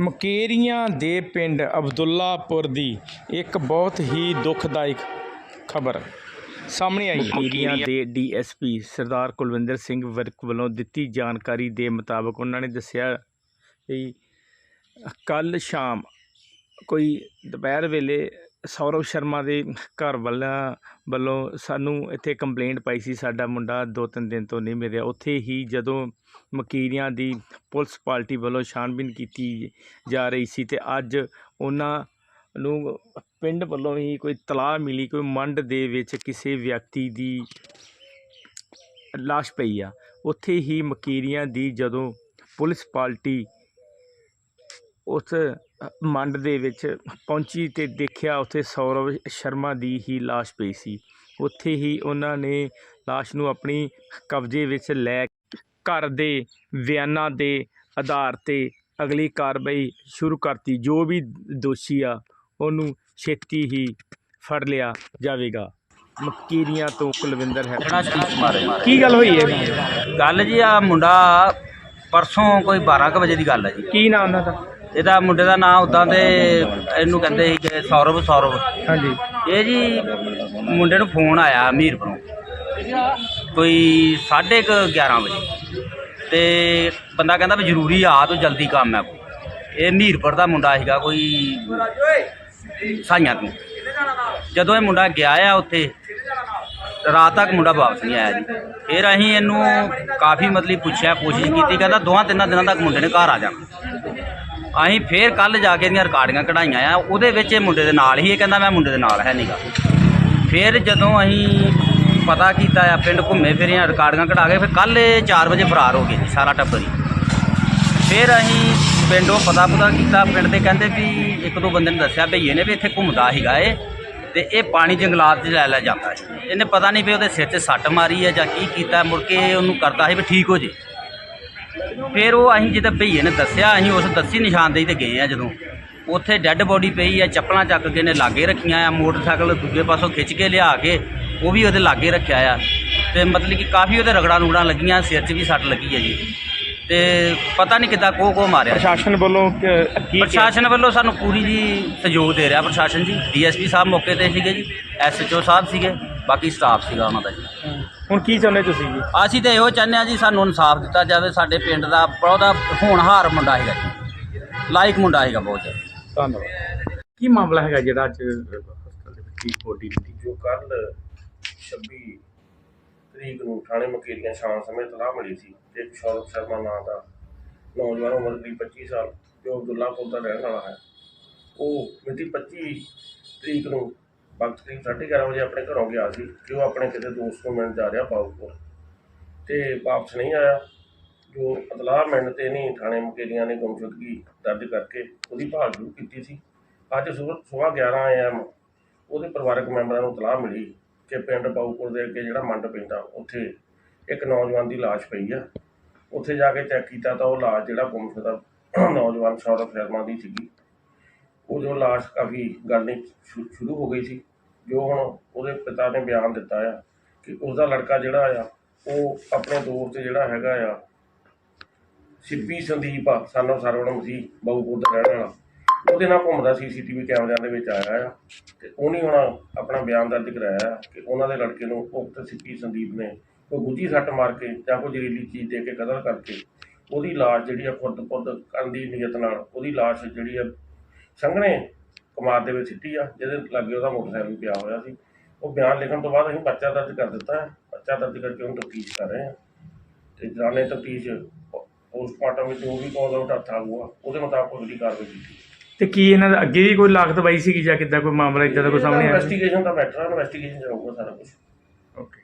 ਮਕੇਰੀਆਂ ਦੇ ਪਿੰਡ ਅਬਦੁੱਲਾਪੁਰ ਦੀ ਇੱਕ ਬਹੁਤ ਹੀ ਦੁਖਦਾਇਕ ਖਬਰ ਸਾਹਮਣੇ ਆਈ ਹੈ। ਮੁਕੇਰੀਆਂ ਦੇ ਡੀਐਸਪੀ ਸਰਦਾਰ ਕੁਲਵਿੰਦਰ ਸਿੰਘ ਵਿਰਕ ਵੱਲੋਂ ਦਿੱਤੀ ਜਾਣਕਾਰੀ ਦੇ ਮੁਤਾਬਕ ਉਹਨਾਂ ਨੇ ਦੱਸਿਆ ਕਿ ਕੱਲ ਸ਼ਾਮ ਕੋਈ ਦੁਪਹਿਰ ਵੇਲੇ ਸੌਰਵ ਸ਼ਰਮਾ ਦੇ ਘਰ ਵਾਲਿਆਂ ਵੱਲੋਂ ਸਾਨੂੰ ਇੱਥੇ ਕੰਪਲੇਂਟ ਪਾਈ ਸੀ, ਸਾਡਾ ਮੁੰਡਾ ਦੋ ਤਿੰਨ ਦਿਨ ਤੋਂ ਨਹੀਂ ਮਿਲਿਆ। ਉੱਥੇ ਹੀ ਜਦੋਂ ਮਕੀਰੀਆਂ ਦੀ ਪੁਲਿਸ ਪਾਰਟੀ ਵੱਲੋਂ ਛਾਣਬੀਨ ਕੀਤੀ ਜਾ ਰਹੀ ਸੀ ਤੇ ਅੱਜ ਉਹਨਾਂ ਨੂੰ ਪਿੰਡ ਵੱਲੋਂ ਹੀ ਕੋਈ ਤਲਾਹ ਮਿਲੀ, ਕੋਈ ਮੰਡ ਦੇ ਵਿੱਚ ਕਿਸੇ ਵਿਅਕਤੀ ਦੀ ਲਾਸ਼ ਪਈ ਆ। ਉੱਥੇ ਹੀ ਮਕੀਰੀਆਂ ਦੀ ਜਦੋਂ ਪੁਲਿਸ ਪਾਰਟੀ ਉਸ ਮੰਡ ਦੇ ਵਿੱਚ ਪਹੁੰਚੀ ਤੇ ਦੇਖਿਆ ਉੱਥੇ ਸੌਰਵ ਸ਼ਰਮਾ ਦੀ ਹੀ ਲਾਸ਼ ਪਈ ਸੀ। ਉੱਥੇ ਹੀ ਉਹਨਾਂ ਨੇ ਲਾਸ਼ ਨੂੰ ਆਪਣੀ ਕਬਜ਼ੇ ਵਿੱਚ ਲੈ ਘਰ ਦੇ ਬਿਆਨਾਂ ਦੇ ਆਧਾਰ ਤੇ ਅਗਲੀ ਕਾਰਵਾਈ ਸ਼ੁਰੂ ਕਰਤੀ। ਜੋ ਵੀ ਦੋਸ਼ੀ ਆ ਉਹਨੂੰ ਛੇਤੀ ਹੀ ਫੜ ਲਿਆ ਜਾਵੇਗਾ। ਮੱਕੀਰੀਆਂ ਤੋਂ ਕੁਲਵਿੰਦਰ ਹੈ। ਕੀ ਗੱਲ ਹੋਈ ਹੈ ਗੱਲ ਜੀ ਆ ਮੁੰਡਾ ਪਰਸੋਂ ਕੋਈ 12 ਕੁ ਵਜੇ ਦੀ ਗੱਲ ਹੈ ਜੀ। ਕੀ ਨਾਮ ਉਹਨਾਂ ਦਾ? ਇਹਦਾ ਮੁੰਡੇ ਦਾ ਨਾਮ ਉਦਾਂ ਤੇ ਇਹਨੂੰ ਕਹਿੰਦੇ ਸੀ ਕਿ ਸੌਰਵ ਸੌਰਵ। ਹਾਂਜੀ। ਇਹ ਜੀ ਮੁੰਡੇ ਨੂੰ ਫੋਨ ਆਇਆ ਅਮੀਰਪੁਰੋਂ। ਕੋਈ 11:30 ਵਜੇ। ਤੇ ਬੰਦਾ ਕਹਿੰਦਾ ਵੀ ਜ਼ਰੂਰੀ ਆ ਤੂੰ ਜਲਦੀ ਕੰਮ ਹੈ ਇਹ ਮੀਰਪੁਰ ਦਾ ਮੁੰਡਾ ਸੀਗਾ ਕੋਈ ਸਾਈਆਂ ਤੋਂ। ਜਦੋਂ ਇਹ ਮੁੰਡਾ ਗਿਆ ਆ ਉੱਥੇ ਰਾਤ ਤੱਕ ਮੁੰਡਾ ਵਾਪਸ ਨਹੀਂ ਆਇਆ ਜੀ। ਫਿਰ ਅਸੀਂ ਇਹਨੂੰ ਕਾਫੀ ਮਤਲਬ ਪੁੱਛਿਆ ਕੋਸ਼ਿਸ਼ ਕੀਤੀ ਕਹਿੰਦਾ ਦੋਹਾਂ ਤਿੰਨਾਂ ਦਿਨਾਂ ਤੱਕ ਮੁੰਡੇ ਨੇ ਘਰ ਆ ਜਾਣਾ। ਅਸੀਂ ਫੇਰ ਕੱਲ ਜਾ ਕੇ ਇਹਦੀਆਂ ਰਿਕਾਰਡਿੰਗਾਂ ਕਢਾਈਆਂ ਆ। ਉਹਦੇ ਵਿੱਚ ਇਹ ਮੁੰਡੇ ਦੇ ਨਾਲ ਹੀ ਇਹ ਕਹਿੰਦਾ ਮੈਂ ਮੁੰਡੇ ਦੇ ਨਾਲ ਹੈ ਨਹੀਂਗਾ ਫਿਰ ਜਦੋਂ ਅਸੀਂ ਪਤਾ ਕੀਤਾ ਆ, ਪਿੰਡ ਘੁੰਮੇ, ਫਿਰੇ ਆ ਰਿਕਾਰਡਿੰਗਾਂ ਕਢਾ ਕੇ ਫਿਰ ਕੱਲ 4 ਵਜੇ ਫਰਾਰ ਹੋ ਗਏ ਜੀ ਸਾਰਾ ਟੱਬਰ ਹੀ। ਫਿਰ ਅਸੀਂ ਪਿੰਡੋਂ ਪਤਾ ਪਤਾ ਕੀਤਾ, ਪਿੰਡ ਦੇ ਕਹਿੰਦੇ ਵੀ ਇੱਕ ਦੋ ਬੰਦੇ ਨੇ ਦੱਸਿਆ ਭਈਏ ਨੇ ਵੀ ਇੱਥੇ ਘੁੰਮਦਾ ਸੀਗਾ ਇਹ, ਤੇ ਇਹ ਪਾਣੀ ਜੰਗਲਾਤ 'ਚ ਲੈ ਲੈ ਜਾਂਦਾ ਸੀ ਇਹਨੇ ਪਤਾ ਨਹੀਂ ਵੀ ਉਹਦੇ ਸਿਰ 'ਚ ਸੱਟ ਮਾਰੀ ਹੈ ਜਾਂ ਕੀ ਕੀਤਾ, ਮੁੜ ਕੇ ਉਹਨੂੰ ਕਰਦਾ ਸੀ ਵੀ ਠੀਕ ਹੋ ਜੇ। ਫਿਰ ਉਹ ਅਸੀਂ ਜਿੱਦਾਂ ਭਈਏ ਨੇ ਦੱਸਿਆ, ਅਸੀਂ ਉਸ ਦੱਸੀ ਨਿਸ਼ਾਨਦੇਹੀ ਤੇ ਗਏ ਆ ਜਦੋਂ। ਉੱਥੇ ਡੈੱਡ ਬੋਡੀ ਪਈ ਆ, ਚੱਪਲਾਂ ਚੱਕ ਕੇ ਨੇ ਲਾਗੇ ਰੱਖੀਆਂ ਆ, ਮੋਟਰਸਾਈਕਲ ਦੂਜੇ ਪਾਸੋਂ ਖਿੱਚ ਕੇ ਲਿਆ ਕੇ ਉਹ ਵੀ ਉਹਦੇ ਲਾਗੇ ਰੱਖਿਆ ਆ। ਤੇ ਮਤਲਬ ਕਿ ਕਾਫੀ ਉਹਦੇ ਰਗੜਾਂ ਰੁਗੜਾਂ ਲੱਗੀਆਂ, ਸਿਰ 'ਚ ਵੀ ਸੱਟ ਲੱਗੀ ਹੈ ਜੀ। ਤੇ ਪਤਾ ਨਹੀਂ ਕਿੱਦਾਂ ਕੋ ਕੋ ਮਾਰਿਆ। ਪ੍ਰਸ਼ਾਸਨ ਵੱਲੋਂ ਕ-? ਪ੍ਰਸ਼ਾਸਨ ਵੱਲੋਂ ਸਾਨੂੰ ਪੂਰੀ ਜੀ ਸਹਿਯੋਗ ਦੇ ਰਿਹਾ ਪ੍ਰਸ਼ਾਸਨ ਜੀ। ਡੀਐਸਪੀ ਸਾਹਿਬ ਮੌਕੇ ਤੇ ਸੀਗੇ ਜੀ ਐਸਐਚਓ ਸਾਹਿਬ ਸੀਗੇ ਬਾਕੀ ਸਟਾਫ ਸੀਗਾ ਉਹਨਾਂ ਦਾ ਜੀ। ਹੁਣ ਕੀ ਚਾਹੁੰਦੇ ਤੁਸੀਂ ਜੀ? ਅਸੀਂ ਤਾਂ ਇਹੋ ਚਾਹੁੰਦੇ ਹਾਂ ਜੀ ਸਾਨੂੰ ਇਨਸਾਫ ਦਿੱਤਾ ਜਾਵੇ। ਸਾਡੇ ਪਿੰਡ ਦਾ ਬਹੁਤਾ ਹੋਣਹਾਰ ਮੁੰਡਾ ਹੈਗਾ ਜੀ। ਲਾਇਕ ਮੁੰਡਾ ਹੈਗਾ ਬਹੁਤ। ਜ਼ਿਆਦਾ ਧੰਨਵਾਦ। ਕੀ ਮਾਮਲਾ ਹੈਗਾ ਜਿਹੜਾ ਅੱਜ ਹਸਪਤਾਲ ਦੇ ਵਿੱਚ? ਬੋਡੀ ਮਿਲੀ ਜੋ ਕੱਲ 26 ਤਰੀਕ ਨੂੰ ਥਾਣੇ ਮਕੇਰੀਆਂ ਸ਼ਾਮ ਸਮੇਂ ਤਲਾਹ ਮਿਲੀ ਸੀ ਕਿ ਇੱਕ ਸ਼ੌਰਵ ਸ਼ਰਮਾ ਨਾਂ ਦਾ ਨੌਜਵਾਨ ਉਮਰ ਦੀ 25 ਸਾਲ, ਜੋ ਅਬਦੁੱਲਾਪੁਰ ਦਾ ਰਹਿਣ ਵਾਲਾ ਹੈ। ਉਹ ਮਿਤੀ 25 ਤਰੀਕ ਨੂੰ ਵਕਤ ਕਰੀਬ 11:30 ਵਜੇ ਆਪਣੇ ਘਰੋਂ ਗਿਆ ਸੀ ਕਿ ਉਹ ਆਪਣੇ ਕਿਸੇ ਦੋਸਤ ਨੂੰ ਮਿਲਣ ਜਾ ਰਿਹਾ ਬਾਉਪੁਰ ਤੇ ਵਾਪਸ ਨਹੀਂ ਆਇਆ, ਜੋ ਇਤਲਾਹ ਮਿਲਣ ਤੇ ਨਹੀਂ, ਥਾਣੇ ਮੁਕੇਰੀਆਂ ਨੇ ਗੁੰਮਸ਼ੁਦਗੀ ਦਰਜ ਕਰਕੇ ਉਹਦੀ ਭਾਲ ਸ਼ੁਰੂ ਕੀਤੀ ਸੀ। ਅੱਜ ਸਵੇਰ 11 AM ਉਹਦੇ ਪਰਿਵਾਰਕ ਮੈਂਬਰਾਂ ਨੂੰ ਇਤਲਾਹ ਮਿਲੀ ਕਿ ਪਿੰਡ ਬਾਉਪੁਰ ਦੇ ਅੱਗੇ ਜਿਹੜਾ ਮੰਡ ਪੈਂਦਾ, ਉੱਥੇ ਇੱਕ ਨੌਜਵਾਨ ਦੀ ਲਾਸ਼ ਪਈ ਆ। ਉੱਥੇ ਜਾ ਕੇ ਚੈੱਕ ਕੀਤਾ ਤਾਂ ਉਹ ਲਾਸ਼ ਜਿਹੜਾ ਗੁੰਮਸ਼ੁਦਾ ਨੌਜਵਾਨ ਸੌਰਵ ਸ਼ਰਮਾ ਦੀ ਸੀਗੀ। ਉਹ ਜੋ ਲਾਸ਼ ਕਾਫੀ ਗਲਣੀ ਸ਼ੁਰੂ ਹੋ ਗਈ ਸੀ। ਜੋ ਹੁਣ ਉਹਦੇ ਪਿਤਾ ਨੇ ਬਿਆਨ ਦਿੱਤਾ ਆ ਕਿ ਉਸਦਾ ਲੜਕਾ ਜਿਹੜਾ ਆ, ਉਹ ਆਪਣੇ ਦੋਸਤ ਜਿਹੜਾ ਹੈਗਾ ਆ, ਸਿੱਪੀ ਸੰਦੀਪ ਆ, ਸਾਨੂੰ, ਸਰਵਣ ਮਸੀਹ ਬਾਉਪੁਰ ਦਾ ਰਹਿਣ ਵਾਲਾ। ਉਹਦੇ ਨਾਲ ਘੁੰਮਦਾ ਸੀਸੀਟੀਵੀ ਕੈਮਰਿਆਂ ਦੇ ਵਿੱਚ ਆਇਆ ਆ ਤੇ ਉਹਨੇ ਹੁਣ ਆਪਣਾ ਬਿਆਨ ਦਰਜ ਕਰਾਇਆ ਕਿ ਉਹਨਾਂ ਦੇ ਲੜਕੇ ਨੂੰ ਉਕਤ ਸਿੱਪੀ ਸੰਦੀਪ ਨੇ ਕੋਈ ਗੁੱਜੀ ਸੱਟ ਮਾਰ ਕੇ ਜਾਂ ਕੋਈ ਜ਼ਹਿਰੀਲੀ ਚੀਜ਼ ਦੇ ਕੇ ਕਤਲ ਕਰਕੇ ਉਹਦੀ ਲਾਸ਼ ਜਿਹੜੀ ਆ ਖੁਰਦ ਖੁਰਦ ਕਰਨ ਦੀ ਨੀਅਤ ਨਾਲ ਉਹਦੀ ਲਾਸ਼ ਜਿਹੜੀ ਆ ਸੰਘਣੇ ਕਮਾਦ ਦੇ ਵਿੱਚ ਸਿੱਟੀ ਆ, ਜਿਹਦੇ ਲਾਗੇ ਉਹਦਾ ਮੋਟਰਸਾਈਕਲ ਪਿਆ ਹੋਇਆ ਸੀ। ਉਹ ਬਿਆਨ ਲਿਖਣ ਤੋਂ ਬਾਅਦ ਅਸੀਂ ਪਰਚਾ ਦਰਜ ਕਰ ਦਿੱਤਾ ਹੈ। ਪਰਚਾ ਦਰਜ ਕਰਕੇ ਉਹਨੂੰ ਤਫਤੀਸ਼ ਕਰ ਰਹੇ ਹਾਂ। ਤੇ ਜਾਣੇ ਤਫਤੀਸ਼ ਪੋਸਟਮਾਰਟਮ ਵਿੱਚ ਉਹ ਵੀ ਕਾਜ਼ ਆਊਟ ਹੱਥ ਆਊਗਾ, ਉਹਦੇ ਮੁਤਾਬਕ ਅਗਲੀ ਕਾਰਵਾਈ ਕੀਤੀ ਤੇ ਕੀ ਇਹਨਾਂ ਦਾ ਅੱਗੇ ਵੀ ਕੋਈ ਲਾਗਤ ਬਾਈ ਸੀਗੀ ਜਾਂ ਕਿੱਦਾਂ ਕੋਈ ਮਾਮਲਾ ਇਦਾਂ ਦਾ ਕੋਈ ਸਾਹਮਣੇ ਆਇਆ? ਇਨਵੈਸਟੀਗੇਸ਼ਨ ਦਾ ਮੈਟਰ ਹੈ ਇਨਵੈਸਟੀਗੇਸ਼ਨ ਚ ਰਹੂਗਾ ਸਾਰਾ ਕੁਝ ਓਕੇ